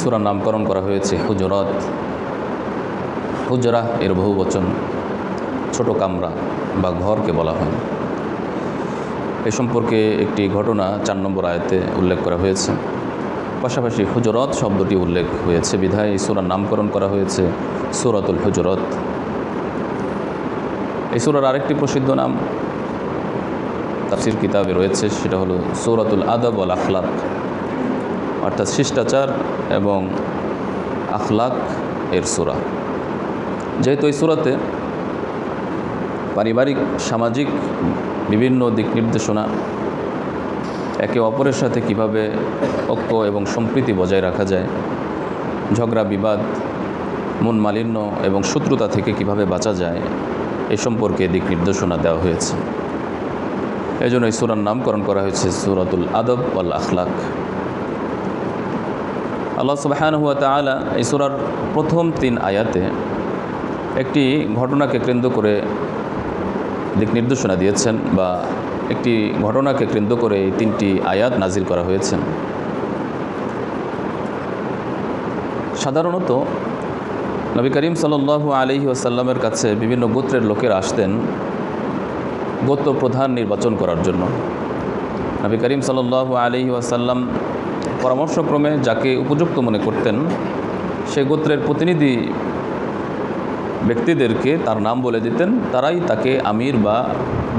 সুরার নামকরণ করা হয়েছে হুজরত। হুজরা এর বহু বচন, ছোট কামরা বা ঘরকে বলা হয়। এ সম্পর্কে একটি ঘটনা চার নম্বর আয়তে উল্লেখ করা হয়েছে। পাশাপাশি হুজরত শব্দটি উল্লেখ হয়েছে। বিধায় এই সুরার নামকরণ করা হয়েছে সুরাতুল হুজরত। এই সুরার আরেকটি প্রসিদ্ধ নাম তাফসির কিতাবে রয়েছে, সেটা হলো সৌরাতুল আদব আল আখলাক। অর্থাৎ শিষ্টাচার এবং আখলাক এর সুরা। যেহেতু এই সুরাতে পারিবারিক, সামাজিক বিভিন্ন দিক নির্দেশনা একে অপরের সাথে কীভাবে ঐক্য এবং সম্প্রীতি বজায় রাখা যায়, ঝগড়া, বিবাদ, মন মালিন্য এবং শত্রুতা থেকে কীভাবে বাঁচা যায়, এ সম্পর্কে দিক নির্দেশনা দেওয়া হয়েছে। এই জন্য এই সুরার নামকরণ করা হয়েছে সুরাতুল আদব আল আখলাক। আল্লাহ সুবাহান হুয়া তালা এই সুরার প্রথম তিন আয়াতে একটি ঘটনাকে কেন্দ্র করে দিক নির্দেশনা দিয়েছেন বা একটি ঘটনাকে কেন্দ্র করে এই তিনটি আয়াত নাজির করা হয়েছে। সাধারণত নবী করিম সাল্লু আলহি আসাল্লামের কাছে বিভিন্ন গোত্রের লোকেরা আসতেন গোত্র প্রধান নির্বাচন করার জন্য। নবী করিম সাল্লু আলহি আসাল্লাম পরামর্শক্রমে যাকে উপযুক্ত মনে করতেন, সে গোত্রের প্রতিনিধি ব্যক্তিদেরকে তার নাম বলে দিতেন, তারাই তাকে আমির বা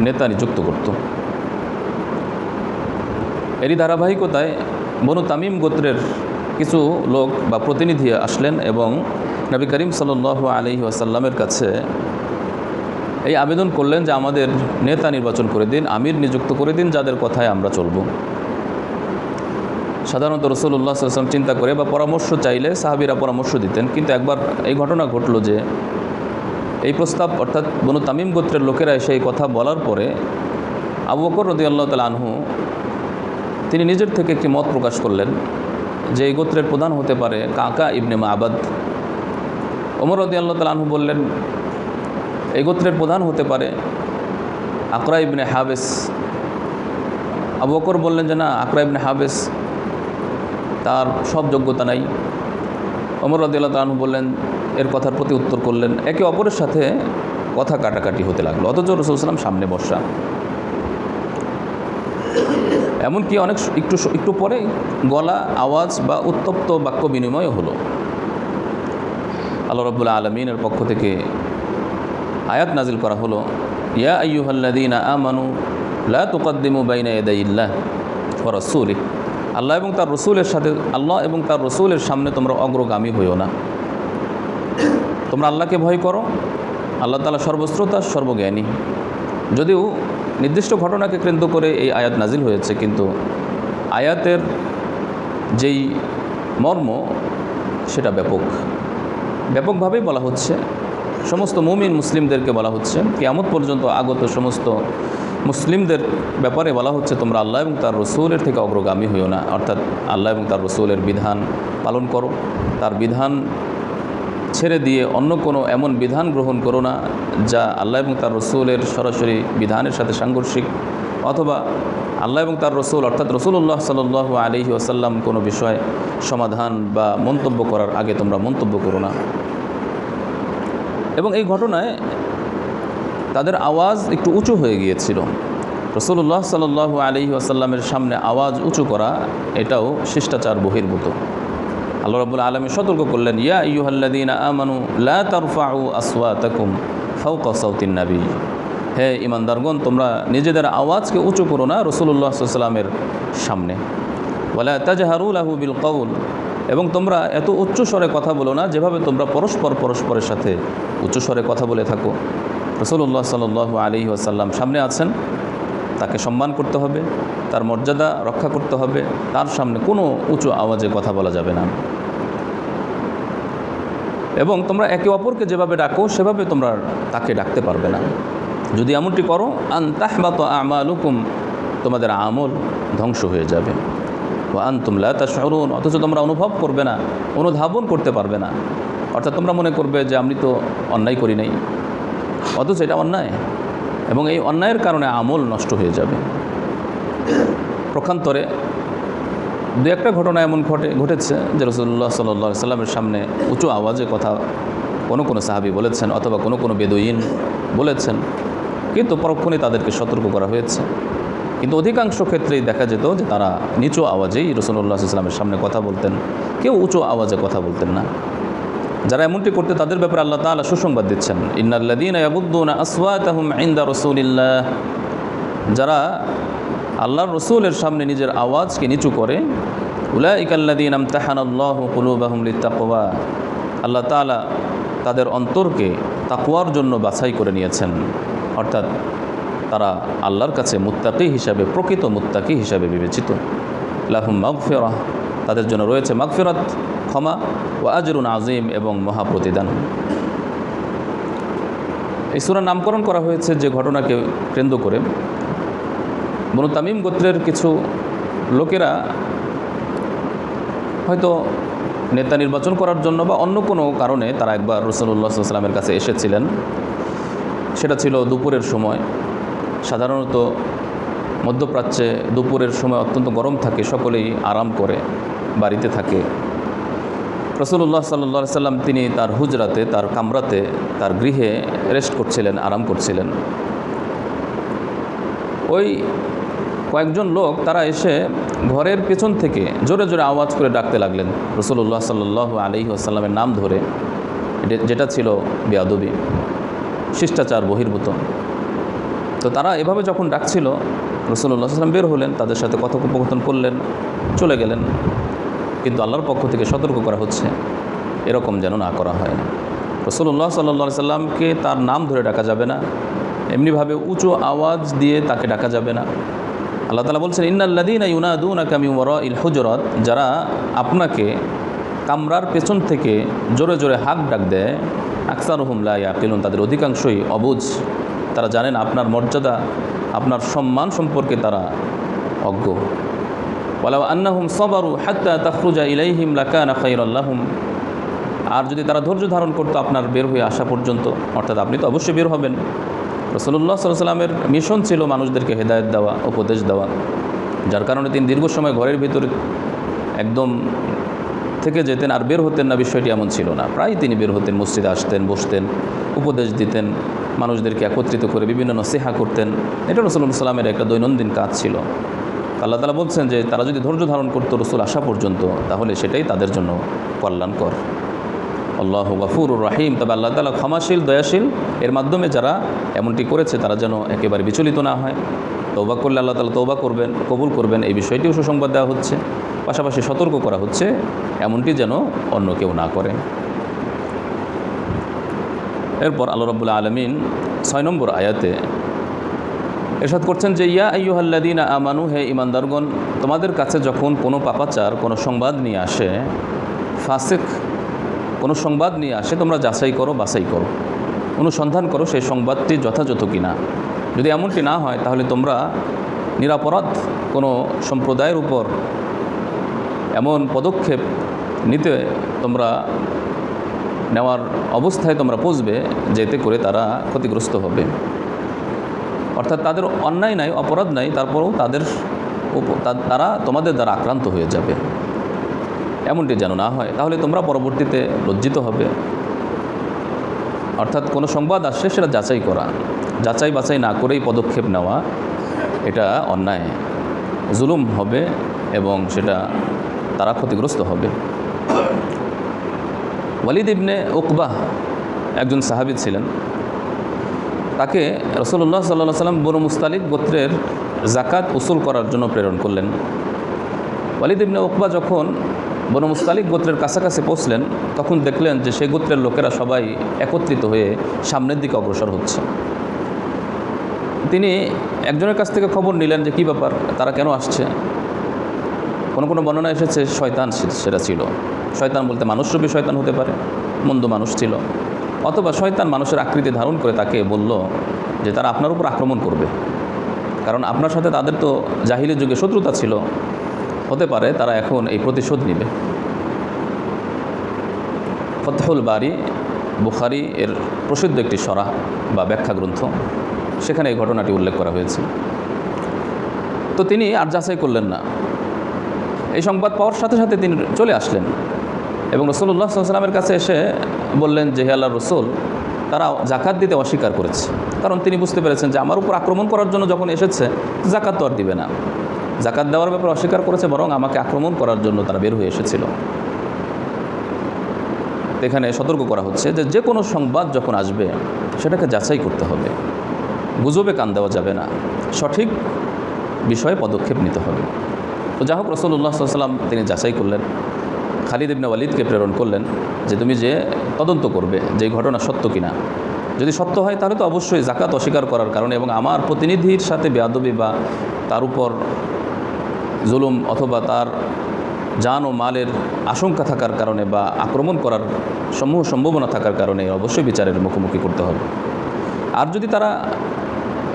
নেতা নিযুক্ত করত। এরই ধারাবাহিকতায় বনু তামিম গোত্রের কিছু লোক বা প্রতিনিধি আসলেন এবং নবী করিম সাল্লাহ আলহি আসাল্লামের কাছে এই আবেদন করলেন যে আমাদের নেতা নির্বাচন করে দিন, আমির নিযুক্ত করে দিন, যাদের কথায় আমরা চলব। সাধারণত রসুল্লাহ সাল্লাম চিন্তা করে বা পরামর্শ চাইলে সাহাবিরা পরামর্শ দিতেন। কিন্তু একবার এই ঘটনা ঘটলো যে, এই প্রস্তাব অর্থাৎ বনু তামিম গোত্রের লোকেরা এসে এই কথা বলার পরে আবু বকর রদি আল্লাহ তাল আনহু তিনি নিজের থেকে একটি মত প্রকাশ করলেন যে, এই গোত্রের প্রধান হতে পারে কাকা ইবনে আবাদ ওমর রদি আল্লাহ তাল আনহু বললেন, এই গোত্রের প্রধান হতে পারে আকরা ইবনে হাবেস। আবু বকর বললেন যে, না, আকরা ইবনে হাবেস তার সব যোগ্যতা নাই। অমর রদিল্লা তানু বললেন, এর কথার প্রতি উত্তর করলেন, একে অপরের সাথে কথা কাটাকাটি হতে লাগল, অথচ রসুলাম সামনে বসা এমনকি অনেক একটু একটু পরে গলা, আওয়াজ বা উত্তপ্ত বাক্য বিনিময় হলো। আল্লাহ রবুল্লা আলমিনের পক্ষ থেকে আয়াত নাজিল করা হলো, ইয়া আইয়ুহাল্লাদিন আমানু লা তুকদ্দিমু বাইনা ইয়াদাইল্লাহ ওয়া রাসূলিহি। আল্লাহ এবং তার রসুলের সাথে, আল্লাহ এবং তার রসুলের সামনে তোমরা অগ্রগামী হইও না। তোমরা আল্লাহকে ভয় করো। আল্লাহ তালা সর্বশ্রোতা, সর্বজ্ঞানী। যদিও নির্দিষ্ট ঘটনাকে কেন্দ্র করে এই আয়াত নাজিল হয়েছে, কিন্তু আয়াতের যেই মর্ম, সেটা ব্যাপক। ব্যাপকভাবেই বলা হচ্ছে। সমস্ত মুমিন মুসলিমদেরকে বলা হচ্ছে। কেমন পর্যন্ত আগত সমস্ত মুসলিমদের ব্যাপারে বলা হচ্ছে, তোমরা আল্লাহ এবং তার রসুলের থেকে অগ্রগামী হইও না। অর্থাৎ আল্লাহ এবং তার রসুলের বিধান পালন করো। তার বিধান ছেড়ে দিয়ে অন্য কোনো এমন বিধান গ্রহণ করো না, যা আল্লাহ এবং তার রসুলের সরাসরি বিধানের সাথে সাংঘর্ষিক। অথবা আল্লাহ এবং তার রসুল, অর্থাৎ রসুল্লাহ সাল আলহি আসাল্লাম কোনো বিষয় সমাধান বা মন্তব্য করার আগে তোমরা মন্তব্য করো না। এবং এই ঘটনায় তাদের আওয়াজ একটু উঁচু হয়ে গিয়েছিল। রসুল্লাহ সাল আলহি আসাল্লামের সামনে আওয়াজ উঁচু করা এটাও শিষ্টাচার বহির্ভূত। আল্লাহ রবুল আলমী সতর্ক করলেন, ইয়া ইউহাল্লাদিন আমানু, লা তারফাউ আসওয়া তাকুম হে ইমানদারগণ তোমরা নিজেদের আওয়াজকে উঁচু করো না রসুল্লাহ সাল্লামের সামনে। ওয়ালা তাজহারুল আহু বিল কৌল এবং তোমরা এত উচ্চ স্বরে কথা বলো না, যেভাবে তোমরা পরস্পর পরস্পরের সাথে উচ্চ স্বরে কথা বলে থাকো। রসুল্লাহ সাল আলী আসাল্লাম সামনে আছেন, তাকে সম্মান করতে হবে, তার মর্যাদা রক্ষা করতে হবে, তার সামনে কোনো উঁচু আওয়াজে কথা বলা যাবে না। এবং তোমরা একে অপরকে যেভাবে ডাকো, সেভাবে তোমরা তাকে ডাকতে পারবে না। যদি এমনটি করো আন তাহবাত আমালুকুম, তোমাদের আমল ধ্বংস হয়ে যাবে। ও আন তুমলা তা শরুন অথচ তোমরা অনুভব করবে না, অনুধাবন করতে পারবে না। অর্থাৎ তোমরা মনে করবে যে, আমি তো অন্যায় করি নাই। অথচ এটা অন্যায়। এবং এই অন্যায়ের কারণে আমল নষ্ট হয়ে যাবে। প্রখান্তরে দু একটা ঘটনা এমন ঘটে, ঘটেছে যে রসুল্লাহ সাল্লাহ সাল্লামের সামনে উঁচু আওয়াজে কথা কোনো কোনো সাহাবি বলেছেন অথবা কোনো কোনো বেদুইন বলেছেন। কিন্তু পরক্ষণে তাদেরকে সতর্ক করা হয়েছে। কিন্তু অধিকাংশ ক্ষেত্রেই দেখা যেত যে তারা নিচু আওয়াজেই রসুল্লাহ ইসলামের সামনে কথা বলতেন। কেউ উঁচু আওয়াজে কথা বলতেন না। যারা এমনটি করতে তাদের ব্যাপারে আল্লাহ তাআলা সুসংবাদ দিচ্ছেন। ইন্নাল্লাদিন রাসূলিল্লাহ। যারা আল্লাহর রসুলের সামনে নিজের আওয়াজকে নিচু করে উলাইকাল্লাদিন আমতাহানাল্লাহু লিত্তাকওয়া। আল্লাহ তাআলা তাদের অন্তরকে তাকওয়ার জন্য বাছাই করে নিয়েছেন। অর্থাৎ তারা আল্লাহর কাছে মুত্তাকি হিসাবে, প্রকৃত মুত্তাকি হিসাবে বিবেচিত। লাহুম মাগফিরাহ। তাদের জন্য রয়েছে মাগফিরাত, ক্ষমা ও আজরুন আজিম এবং মহাপ্রতিদান। এই সুরার নামকরণ করা হয়েছে যে ঘটনাকে কেন্দ্র করে। বনু তামিম গোত্রের কিছু লোকেরা হয়তো নেতা নির্বাচন করার জন্য বা অন্য কোনো কারণে তারা একবার রসুল্লাহ সাল্লামের কাছে এসেছিলেন। সেটা ছিল দুপুরের সময়। সাধারণত মধ্যপ্রাচ্যে দুপুরের সময় অত্যন্ত গরম থাকে, সকলেই আরাম করে। বাড়িতে থাকে। রসুল্লাহ সাল্লাহ সাল্লাম তিনি তার হুজরাতে, তার কামরাতে, তার গৃহে রেস্ট করছিলেন, আরাম করছিলেন। ওই কয়েকজন লোক, তারা এসে ঘরের পেছন থেকে জোরে জোরে আওয়াজ করে ডাকতে লাগলেন। রসুল্লাহ সাল্লাহ আলি আসাল্লামের নাম ধরে যেটা ছিল বেয়াদবি, শিষ্টাচার, বহির্ভূত। তো তারা এভাবে যখন ডাকছিল রসুল্লাহ সাল্লাম বের হলেন, তাদের সাথে কথোপকথন করলেন, চলে গেলেন। কিন্তু আল্লাহর পক্ষ থেকে সতর্ক করা হচ্ছে। এরকম যেন না করা হয়। রসুল্লাহ সাল্লা সাল্লামকে তার নাম ধরে ডাকা যাবে না। এমনিভাবে উঁচু আওয়াজ দিয়ে তাকে ডাকা যাবে না। আল্লাহ তালা বলছেন ইন্নাল্লাদিন ইউনাদুন আকামি ওর ইল হুজরত যারা আপনাকে কামরার পেছন থেকে জোরে জোরে হাক ডাক দেয় আকসার হুমলা ইয়াকিলুন, তাদের অধিকাংশই অবুঝ তারা জানেন আপনার মর্যাদা, আপনার সম্মান সম্পর্কে তারা অজ্ঞ। ওয়ালাউ আন্নাহুম সবারু হাত্তা তাফরুজা ইলাইহিম লাকানা খাইরাল্লাহুম আর যদি তারা ধৈর্য ধারণ করতো আপনার বের হয়ে আসা পর্যন্ত, অর্থাৎ আপনি তো অবশ্যই বের হবেন। রসুল্লাহ সাল্লামের মিশন ছিল মানুষদেরকে হেদায়ত দেওয়া, উপদেশ দেওয়া। যার কারণে তিনি দীর্ঘ সময় ঘরের ভিতরে একদম থেকে যেতেন আর বের হতেন না, বিষয়টি এমন ছিল না। প্রায় তিনি বের হতেন, মসজিদে আসতেন, বসতেন, উপদেশ দিতেন, মানুষদেরকে একত্রিত করে বিভিন্ন নসিহা করতেন। এটা রসুল্লাহ সাল্লামের একটা দৈনন্দিন কাজ ছিল। আল্লাহ তালা বলছেন যে তারা যদি ধৈর্য ধারণ করতো রসুল আসা পর্যন্ত, তাহলে সেটাই তাদের জন্য কল্যাণকর। আল্লাহ গাফুর রাহিম। তবে আল্লাহ তালা ক্ষমাশীল, দয়াশীল, এর মাধ্যমে যারা এমনটি করেছে, তারা যেন একেবারে বিচলিত না হয়। তৌবা করলে আল্লাহ তালা তৌবা করবেন, কবুল করবেন, এই বিষয়টিও সুসংবাদ দেওয়া হচ্ছে। পাশাপাশি সতর্ক করা হচ্ছে, এমনটি যেন অন্য কেউ না করে। এরপর আল্লাহ রব্বুল্লা আলমিন ছয় নম্বর আয়াতে এরশাদ করছেন যে, ইয়া আইয়ুহাল্লাদিন আমানু, হে ইমানদারগণ তোমাদের কাছে যখন কোনো পাপাচার, কোনো সংবাদ নিয়ে আসে, ফাসেক, কোনো সংবাদ নিয়ে আসে, তোমরা যাচাই করো, বাছাই করো। অনুসন্ধান করো সেই সংবাদটি যথাযথ কিনা। যদি এমনটি না হয়, তাহলে তোমরা নিরাপরাধ কোনো সম্প্রদায়ের উপর এমন পদক্ষেপ নিতে তোমরা, নেওয়ার অবস্থায় তোমরা পৌঁছবে, যেতে করে তারা ক্ষতিগ্রস্ত হবে। অর্থাৎ তাদের অন্যায় নাই, অপরাধ নাই, তারপরেও তাদের তারা তোমাদের দ্বারা আক্রান্ত হয়ে যাবে। এমনটি যেন না হয়। তাহলে তোমরা পরবর্তীতে লজ্জিত হবে। অর্থাৎ কোনো সংবাদ আসছে, সেটা যাচাই করা। যাচাই বাছাই না করেই পদক্ষেপ নেওয়া, এটা অন্যায়। জুলুম হবে এবং সেটা তারা ক্ষতিগ্রস্ত হবে। ওয়ালিদ ইবনে উকবাহ একজন সাহাবি ছিলেন। তাকে রসুল্লাহ সাল্লাহ সাল্লাম বনু মুস্তালিক গোত্রের জাকাত উসুল করার জন্য প্রেরণ করলেন। ওয়ালিদ ইবনে উকবা যখন বনু মুস্তালিক গোত্রের কাছাকাছি পৌঁছলেন, তখন দেখলেন যে সেই গোত্রের লোকেরা সবাই একত্রিত হয়ে সামনের দিকে অগ্রসর হচ্ছে। তিনি একজনের কাছ থেকে খবর নিলেন যে, কী ব্যাপার? তারা কেন আসছে? কোনো কোনো বর্ণনা এসেছে, শয়তান সেটা ছিল। শয়তান বলতে মানুষরূপী শয়তান হতে পারে, মন্দ মানুষ ছিল। অথবা শয়তান মানুষের আকৃতি ধারণ করে তাকে বলল যে তারা আপনার উপর আক্রমণ করবে। কারণ আপনার সাথে তাদের তো জাহিলের যুগে শত্রুতা ছিল। হতে পারে তারা এখন এই প্রতিশোধ নেবে। ফতহুল বাড়ি বুখারি এর প্রসিদ্ধ একটি সরাহ বা ব্যাখ্যা গ্রন্থ সেখানে এই ঘটনাটি উল্লেখ করা হয়েছে। তো তিনি আর যাচাই করলেন না। এই সংবাদ পাওয়ার সাথে সাথে তিনি চলে আসলেন। এবং রসুল্লাহ সাল্লামের কাছে এসে বললেন যে, হে আল্লাহ রসুল, তারা জাকাত দিতে অস্বীকার করেছে। কারণ তিনি বুঝতে পেরেছেন যে, আমার উপর আক্রমণ করার জন্য যখন এসেছে জাকাত তো আর দিবে না। জাকাত দেওয়ার ব্যাপারে অস্বীকার করেছে, বরং আমাকে আক্রমণ করার জন্য তারা বের হয়ে এসেছিল। এখানে সতর্ক করা হচ্ছে যে যে কোনো সংবাদ যখন আসবে, সেটাকে যাচাই করতে হবে। গুজবে কান দেওয়া যাবে না। সঠিক বিষয়ে পদক্ষেপ নিতে হবে। তো যা হোক রসুল্লাহ সাল্লাম তিনি যাচাই করলেন। খালিদ ইবনে ওয়ালিদকে প্রেরণ করলেন যে তুমি যে তদন্ত করবে যে ঘটনা সত্য কিনা। যদি সত্য হয় তাহলে তো অবশ্যই জাকাত অস্বীকার করার কারণে এবং আমার প্রতিনিধির সাথে বেয়াদবি বা তার উপর জুলুম অথবা তার জান ও মালের আশঙ্কা থাকার কারণে বা আক্রমণ করার সমূহ সম্ভাবনা থাকার কারণে অবশ্যই বিচারের মুখোমুখি করতে হবে। আর যদি তারা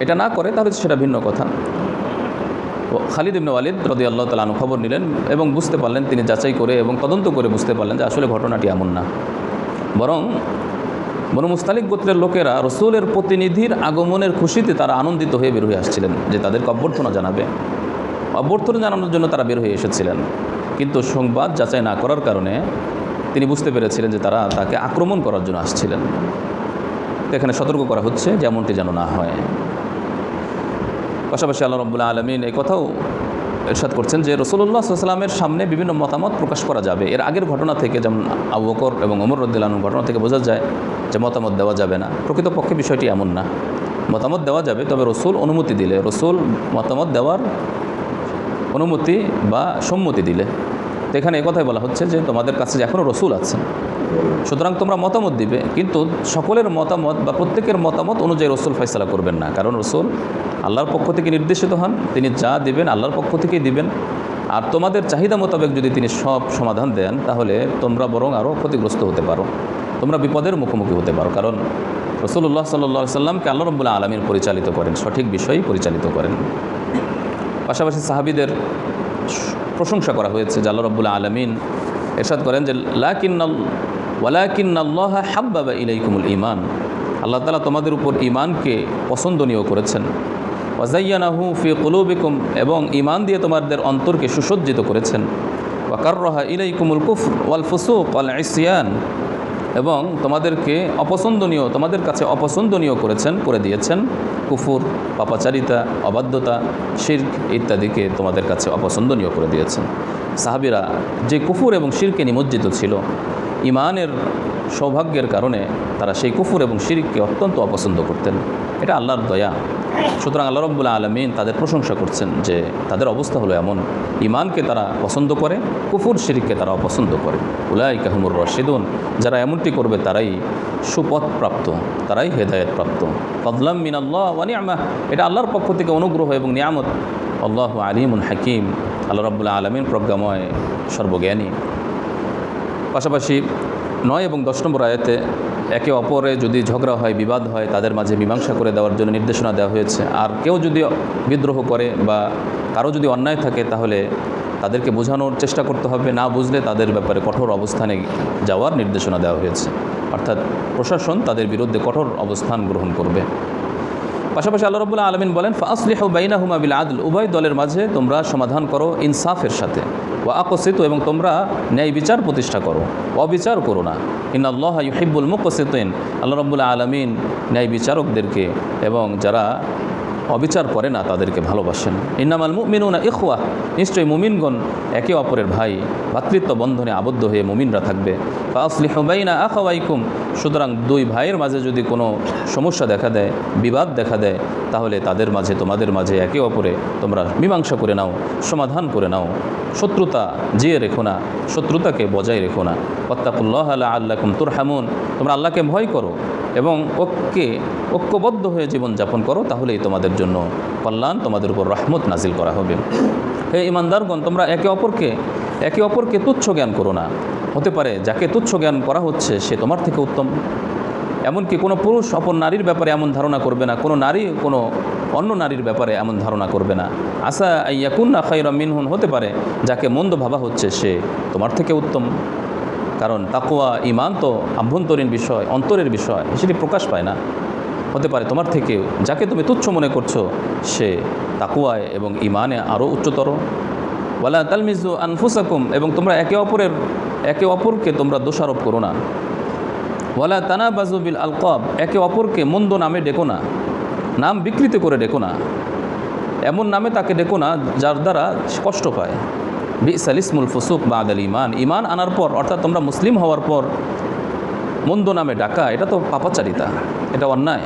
এটা না করে তাহলে সেটা ভিন্ন কথা। খালিদ ইবনে ওয়ালিদ রদি আল্লাহ তালু খবর নিলেন এবং বুঝতে পারলেন তিনি যাচাই করে এবং তদন্ত করে বুঝতে পারলেন যে আসলে ঘটনাটি এমন না। বরং বনু মুস্তালিক গোত্রের লোকেরা রসুলের প্রতিনিধির আগমনের খুশিতে তারা আনন্দিত হয়ে বের হয়ে আসছিলেন যে তাদেরকে অভ্যর্থনা জানাবে। অভ্যর্থনা জানানোর জন্য তারা বের হয়ে এসেছিলেন। কিন্তু সংবাদ যাচাই না করার কারণে তিনি বুঝতে পেরেছিলেন যে তারা তাকে আক্রমণ করার জন্য আসছিলেন। এখানে সতর্ক করা হচ্ছে যেমনটি যেন না হয়। পাশাপাশি আল্লাহ রব্বুল্লাহ আলমিন এই কথাও এরশাদ করছেন যে রসুল্লাহ সাল্লামের সামনে বিভিন্ন মতামত প্রকাশ করা যাবে। এর আগের ঘটনা থেকে যেমন আবু বকর এবং অমর রদ্দুল্লাহ ঘটনা থেকে বোঝা যায় যে মতামত দেওয়া যাবে না। প্রকৃতপক্ষে বিষয়টি এমন না। মতামত দেওয়া যাবে, তবে রসুল অনুমতি দিলে, রসুল মতামত দেওয়ার অনুমতি বা সম্মতি দিলে। তো এখানে কথাই বলা হচ্ছে যে তোমাদের কাছে যে এখনও রসুল আছেন সুতরাং তোমরা মতামত দিবে, কিন্তু সকলের মতামত বা প্রত্যেকের মতামত অনুযায়ী রসুল ফয়সলা করবেন না। কারণ রসুল আল্লাহর পক্ষ থেকে নির্দেশিত হন, তিনি যা দিবেন আল্লাহর পক্ষ থেকেই দিবেন। আর তোমাদের চাহিদা মোতাবেক যদি তিনি সব সমাধান দেন, তাহলে তোমরা বরং আরও ক্ষতিগ্রস্ত হতে পারো। তোমরা বিপদের মুখোমুখি হতে পারো। কারণ রসুল্লাহ সাল্লা সাল্লামকে আল্লাহ রব্বুল্লাহ আলমীর পরিচালিত করেন, সঠিক বিষয়ই পরিচালিত করেন। পাশাপাশি সাহাবিদের প্রশংসা করা হয়েছে আল্লাহ রব্বুল্লাহ আলমিন এরশাদ করেন যে, লাকিন্নাল হাব্বাবা ইলাইকুমুল ইমান আল্লাহ তালা তোমাদের উপর ইমানকে পছন্দনীয় করেছেন। ওয়াজাইয়ানাহু ফি কুলুবিকুম এবং ইমান দিয়ে তোমাদের অন্তরকে সুসজ্জিত করেছেন। ওয়াকার রহা ইলাইকুমুল কুফ ওয়াল ফুসুক ওয়াল ইসিয়ান। এবং তোমাদেরকে অপছন্দনীয়, তোমাদের কাছে অপছন্দনীয় করেছেন, করে দিয়েছেন। কুফুর, পাপাচারিতা, অবাধ্যতা, শির্ক ইত্যাদিকে তোমাদের কাছে অপছন্দনীয় করে দিয়েছেন। সাহাবিরা যে কুফুর এবং শিরকে নিমজ্জিত ছিল ইমানের সৌভাগ্যের কারণে তারা সেই কুফুর এবং শিরিককে অত্যন্ত অপছন্দ করতেন। এটা আল্লাহর দয়া। সুতরাং আল্লাহ রব্বুল্লাহ আলমিন তাদের প্রশংসা করছেন যে তাদের অবস্থা হলো এমন। ইমানকে তারা পছন্দ করে, কুফুর শিরিককে তারা অপছন্দ করে। উলাই কাহমুর রশিদুন। যারা এমনটি করবে তারাই সুপথ প্রাপ্ত তারাই হেদায়ত প্রাপ্ত ফদলাম মিন আল্লাহ ওয়ানি আমা এটা আল্লাহর পক্ষ থেকে অনুগ্রহ এবং নিয়ামত। আল্লাহ আলিমুন হাকিম। আল্লাহ রব্বুল্লাহ আলমিন প্রজ্ঞাময়, সর্বজ্ঞানী। পাশাপাশি নয় এবং দশ নম্বর আয়াতে একে অপরে যদি ঝগড়া হয়, বিবাদ হয়, তাদের মাঝে মীমাংসা করে দেওয়ার জন্য নির্দেশনা দেওয়া হয়েছে। আর কেউ যদি বিদ্রোহ করে বা কারও যদি অন্যায় থাকে, তাহলে তাদেরকে বোঝানোর চেষ্টা করতে হবে। না বুঝলে তাদের ব্যাপারে কঠোর অবস্থানে যাওয়ার নির্দেশনা দেওয়া হয়েছে। অর্থাৎ প্রশাসন তাদের বিরুদ্ধে কঠোর অবস্থান গ্রহণ করবে। পাশাপাশি আল্লাহ রবুল্লাহ আলমিন বলেন, ফাসলিহ বাইনা হুমা বিল আদল উভয় দলের মাঝে তোমরা সমাধান করো ইনসাফের সাথে। ও আকসিত, এবং তোমরা ন্যায় বিচার প্রতিষ্ঠা করো। অবিচার করো না। ইন আল্লাহ ইহিবুল মুকসিতিন। আল্লাহ রবুল্লাহ আলমিন ন্যায় বিচারকদেরকে এবং যারা অবিচার করে না তাদেরকে ভালোবাসেন। ইন্নামাল মুমিনুনা ইখওয়া। নিশ্চয়ই মুমিনগণ একে অপরের ভাই, ভাতৃত্ব বন্ধনে আবদ্ধ হয়ে মুমিনরা থাকবে। ফাসলিহ বাইনা আখাওয়াইকুম। সুতরাং দুই ভাইয়ের মাঝে যদি কোনো সমস্যা দেখা দেয়, বিবাদ দেখা দেয়, তাহলে তাদের মাঝে, তোমাদের মাঝে একে অপরে তোমরা মীমাংসা করে নাও, সমাধান করে নাও। শত্রুতা জিয়ে রেখো না, শত্রুতাকে বজায় রেখো না। কত্তাকুল্লাহ আল্লাহ আল্লাকুম তুর হামুন তোমরা আল্লাহকে ভয় করো এবং ঐক্যে ঐক্যবদ্ধ হয়ে জীবনযাপন করো, তাহলেই তোমাদের জন্য কল্যাণ, তোমাদের উপর রহমত নাজিল করা হবে। হে ইমানদারগণ, তোমরা একে অপরকে একে অপরকে তুচ্ছ জ্ঞান করো না। হতে পারে যাকে তুচ্ছ জ্ঞান করা হচ্ছে, সে তোমার থেকে উত্তম। এমনকি কোনো পুরুষ অপর নারীর ব্যাপারে এমন ধারণা করবে না, কোনো নারী, কোনো অন্য নারীর ব্যাপারে এমন ধারণা করবে না। আশা ইয়াকুন্না খাইরা মিনহুন, হতে পারে যাকে মন্দ ভাবা হচ্ছে, সে তোমার থেকে উত্তম। কারণ তাকুয়া ইমান তো আভ্যন্তরীণ বিষয়, অন্তরের বিষয়, সেটি প্রকাশ পায় না। হতে পারে তোমার থেকে যাকে তুমি তুচ্ছ মনে করছ, সে তাকুয়ায় এবং ইমানে আরও উচ্চতর। ওয়ালা তালমিজু আনফুসাকুম, এবং তোমরা একে অপরের, একে অপরকে তোমরা দোষারোপ করো না। ওয়ালা তানা বাজুবিল আলকব, একে অপরকে মন্দ নামে ডেকো না, নাম বিকৃত করে ডেকো না। এমন নামে তাকে ডেকো না, যার দ্বারা কষ্ট পায়। বি সালিসমুল ফুসুক বা আদাল ইমান ইমান আনার পর, অর্থাৎ তোমরা মুসলিম হওয়ার পর, মন্দ নামে ডাকা, এটা তো পাপাচারিতা, এটা অন্যায়।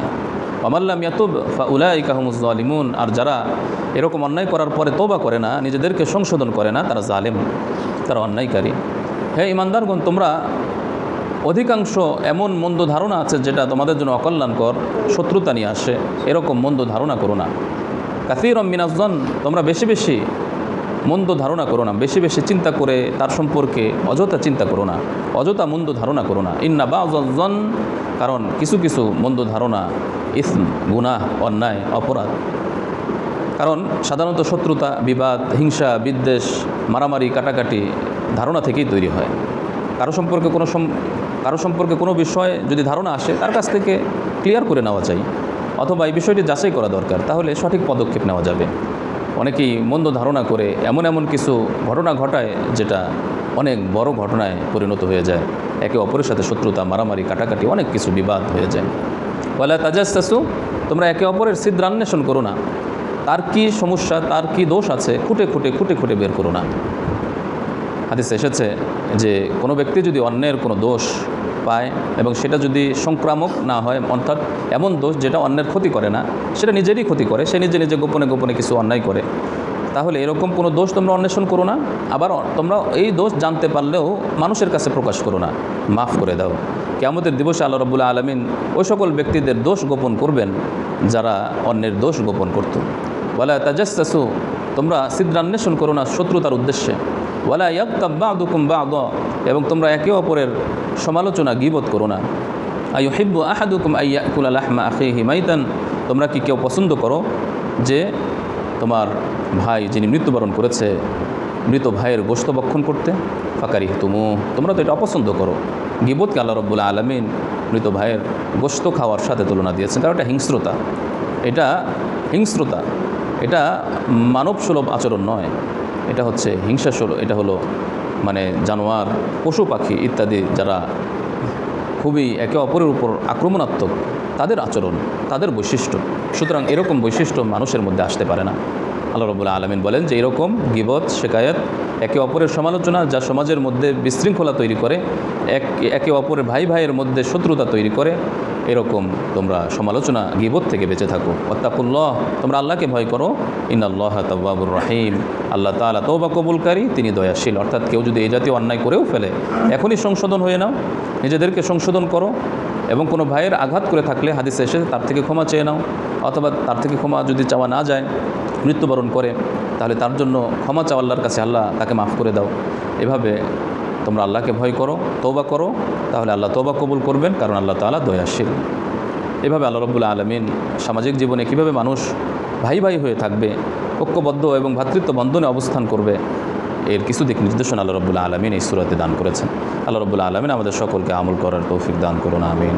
অমাল্লাম ইয়াতুব ফা উলাই কাহমুজলিমুন আর যারা এরকম অন্যায় করার পরে তোবা করে না, নিজেদেরকে সংশোধন করে না, তারা জালেম, তারা অন্যায়কারী। হ্যাঁ ইমানদারগণ তোমরা অধিকাংশ এমন মন্দ ধারণা আছে যেটা তোমাদের জন্য অকল্যাণকর, শত্রুতা নিয়ে আসে। এরকম মন্দ ধারণা করো না। কাসির মিনাজন তোমরা বেশি বেশি মন্দ ধারণা করো না, বেশি বেশি চিন্তা করে তার সম্পর্কে অযথা চিন্তা করো না, অযথা মন্দ ধারণা করো না। ইন্না বা অজন কারণ কিছু কিছু মন্দ ধারণা, ইসম, গুনাহ, অন্যায়, অপরাধ। কারণ সাধারণত শত্রুতা, বিবাদ, হিংসা, বিদ্বেষ, মারামারি, কাটাকাটি ধারণা থেকেই তৈরি হয়। কারও সম্পর্কে কোনো কারও সম্পর্কে কোনো বিষয়ে যদি ধারণা আসে, তার কাছ থেকে ক্লিয়ার করে নেওয়া চাই অথবা এই বিষয়টি যাচাই করা দরকার, তাহলে সঠিক পদক্ষেপ নেওয়া যাবে। অনেকেই মন্দ ধারণা করে এমন এমন কিছু ঘটনা ঘটায় যেটা অনেক বড় ঘটনায় পরিণত হয়ে যায়। একে অপরের সাথে শত্রুতা, মারামারি, কাটাকাটি অনেক কিছু বিবাদ হয়ে যায়। বলে তাজাস্তাসু তোমরা একে অপরের ছিদ্রান্বেষণ করো না। তার কি সমস্যা, তার কি দোষ আছে, খুঁটে খুঁটে খুঁটে খুঁটে বের করো না। হাদিসে এসেছে যে কোনো ব্যক্তি যদি অন্যের কোনো দোষ পায় এবং সেটা যদি সংক্রামক না হয়, অর্থাৎ এমন দোষ যেটা অন্যের ক্ষতি করে না, সেটা নিজেরই ক্ষতি করে, সে নিজে নিজে গোপনে গোপনে কিছু অন্যায় করে। তাহলে এরকম কোনো দোষ তোমরা অন্বেষণ করো না, আবার তোমরা এই দোষ জানতে পারলেও মানুষের কাছে প্রকাশ করো না, মাফ করে দাও। কেমতের দিবসে আল্লাহ রবুল্লা আলমিন ওই সকল ব্যক্তিদের দোষ গোপন করবেন যারা অন্যের দোষ গোপন করত। বলা তাজাস্তাসু তোমরা সিদ্ধান্বেষণ করো না শত্রুতার উদ্দেশ্যে। ওয়ালা ইয়াক্তাব বাদুকুম বাদ, এবং তোমরা একে অপরের সমালোচনা গিবত করো না। আইউ হিব্বু আহাদুকুম আইয়াকুল আহমা আখিহি মাইতান, তোমরা কি কেউ পছন্দ করো যে তোমার ভাই যিনি মৃত্যুবরণ করেছে, মৃত ভাইয়ের গোস্ত বক্ষণ করতে? ফাঁকারি তুমু তোমরা তো এটা অপছন্দ করো। গিবতকে আল্লাহ রব্বুল আলমিন মৃত ভাইয়ের গোস্ত খাওয়ার সাথে তুলনা দিয়েছেন। কারণ এটা হিংস্রতা। এটা হিংস্রতা। এটা মানবসুলভ আচরণ নয়। এটা হচ্ছে হিংসা এটা হলো মানে জানোয়ার, পশু পাখি ইত্যাদি যারা খুবই একে অপরের উপর আক্রমণাত্মক, তাদের আচরণ, তাদের বৈশিষ্ট্য। সুতরাং এরকম বৈশিষ্ট্য মানুষের মধ্যে আসতে পারে না। আল্লাহ রবুল্লা আলমিন বলেন যে এরকম গিবত শেখায়ত একে অপরের সমালোচনা যা সমাজের মধ্যে বিশৃঙ্খলা তৈরি করে, এক, একে অপরের ভাই ভাইয়ের মধ্যে শত্রুতা তৈরি করে এরকম তোমরা সমালোচনা গিবত থেকে বেঁচে থাকো। অত্তাকুল্লাহ তোমরা আল্লাহকে ভয় করো। ইনাল্লাহ তব্বাবুর রাহিম। আল্লাহ তালা তৌবা কবুলকারী, তিনি দয়াশীল। অর্থাৎ কেউ যদি এই জাতীয় অন্যায় করেও ফেলে, এখনই সংশোধন হয়ে নাও, নিজেদেরকে সংশোধন করো এবং কোনো ভাইয়ের আঘাত করে থাকলে হাদিসে এসে তার থেকে ক্ষমা চেয়ে নাও। অথবা তার থেকে ক্ষমা যদি চাওয়া না যায়, মৃত্যুবরণ করে, তাহলে তার জন্য ক্ষমা চাও আল্লাহর কাছে আল্লাহ তাকে মাফ করে দাও। এভাবে তোমরা আল্লাহকে ভয় করো তৌবা করো, তাহলে আল্লাহ তৌবা কবুল করবেন, কারণ আল্লাহ তালা দয়াশীল। এভাবে আল্লাহ রব্বুল্লা আলমিন সামাজিক জীবনে কীভাবে মানুষ ভাই ভাই হয়ে থাকবে, ঐক্যবদ্ধ এবং ভ্রাতৃত্ব বন্ধনে অবস্থান করবে, এর কিছু দিক নির্দেশনা আল্লাহ রব্বুল্লা আলমিন এই সুরাতে দান করেছেন। আল্লাহ রব্বুল্লা আলমিন আমাদের সকলকে আমল করার তৌফিক দান করুন, আমিন।